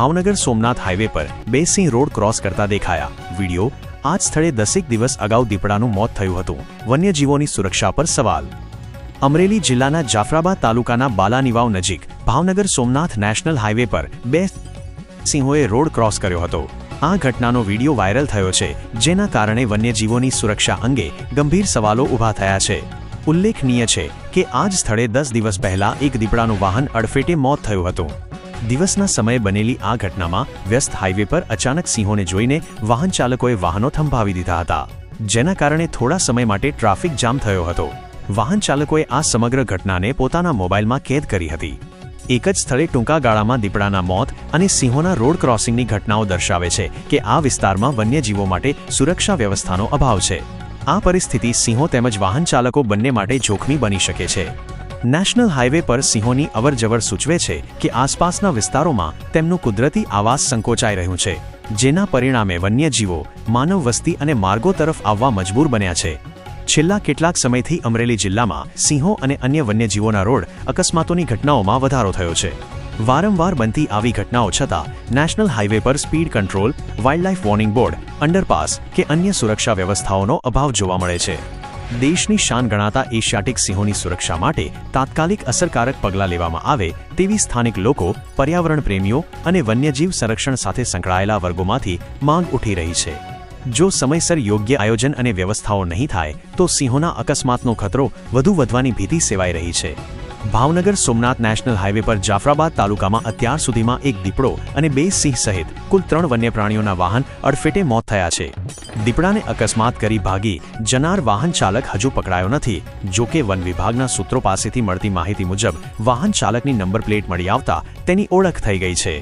Bhavnagar Somnath highway પર બે સિંહ road cross કરતા દેખાયા. વીડિયો આ જ સ્થળે દસેક દિવસ અગાઉ દીપડાનું મોત થયું હતું. વન્યજીવોની સુરક્ષા પર સવાલ. અમરેલી જિલ્લાના જાફરાબાદ તાલુકાના બાલાનીવાવ નજીક ભાવનગર સોમનાથ નેશનલ હાઈવે પર બે સિંહોએ રોડ ક્રોસ કર્યો હતો. આ ઘટનાનો વીડિયો વાયરલ થયો છે, જેના કારણે વન્યજીવોની સુરક્ષા અંગે ગંભીર સવાલો ઊભા થયા છે. ઉલ્લેખનીય છે કે આ જ સ્થળે દસ દિવસ પહેલા એક દીપડાનું વાહન અડફેટે મોત થયું હતું. દિવસના સમયે બનેલી આ ઘટનામાં વ્યસ્ત હાઈવે પર અચાનક સિંહોને જોઈને વાહન ચાલકોએ વાહનો થંભાવી દીધા હતા, જેના કારણે થોડા સમય માટે ટ્રાફિક જામ થયો હતો. વાહન ચાલકોએ આ સમગ્ર ઘટનાને પોતાના મોબાઈલમાં કેદ કરી હતી. એક જ સ્થળે ટૂંકા ગાળામાં દીપડાના મોત અને સિંહોના રોડ ક્રોસિંગની ઘટનાઓ દર્શાવે છે કે આ વિસ્તારમાં વન્યજીવો માટે સુરક્ષા વ્યવસ્થાનો અભાવ છે. આ પરિસ્થિતિ સિંહો તેમજ વાહન ચાલકો બંને માટે જોખમી બની શકે છે. નેશનલ હાઈવે પર સિંહોની અવરજવર સૂચવે છે કે આસપાસના વિસ્તારોમાં તેમનું કુદરતી આવાસ સંકોચાઈ રહ્યું છે, જેના પરિણામે વન્યજીવો માનવ વસ્તી અને માર્ગો તરફ આવવા મજબૂર બન્યા છે. છેલ્લા કેટલાક સમયથી અમરેલી જિલ્લામાં સિંહો અને અન્ય વન્યજીવોના રોડ અકસ્માતોની ઘટનાઓમાં વધારો થયો છે. વારંવાર બનતી આવી ઘટનાઓ છતાં નેશનલ હાઈવે પર speed control, wildlife warning board, underpass કે અન્ય સુરક્ષા વ્યવસ્થાઓનો અભાવ જોવા મળે છે. દેશની શાન ગણાતા એશિયાટિક સિંહોની સુરક્ષા માટે તાત્કાલિક અસરકારક પગલાં લેવામાં આવે તેવી સ્થાનિક લોકો, પર્યાવરણ પ્રેમીઓ અને વન્યજીવ સંરક્ષણ સાથે સંકળાયેલા વર્ગોમાંથી માંગ ઉઠી રહી છે. જો સમયસર યોગ્ય આયોજન અને વ્યવસ્થાઓ નહીં થાય, તો સિંહોના અકસ્માતનો ખતરો વધુ વધવાની ભીતિ સેવાઈ રહી છે. ભાવનગર સોમનાથ નેશનલ હાઈવે પર જાફરાબાદ તાલુકામાં અત્યાર સુધીમાં એક દીપડો અને બે સિંહ સહિત કુલ ત્રણ વન્ય પ્રાણીઓના વાહન અડફેટે મોત થયા છે. દીપડાને અકસ્માત કરી ભાગી જનાર વાહન ચાલક હજુ પકડાયો નથી. જોકે વન વિભાગના સૂત્રો પાસેથી મળતી માહિતી મુજબ, વાહન ચાલકની નંબર પ્લેટ મળી આવતા તેની ઓળખ થઈ ગઈ છે.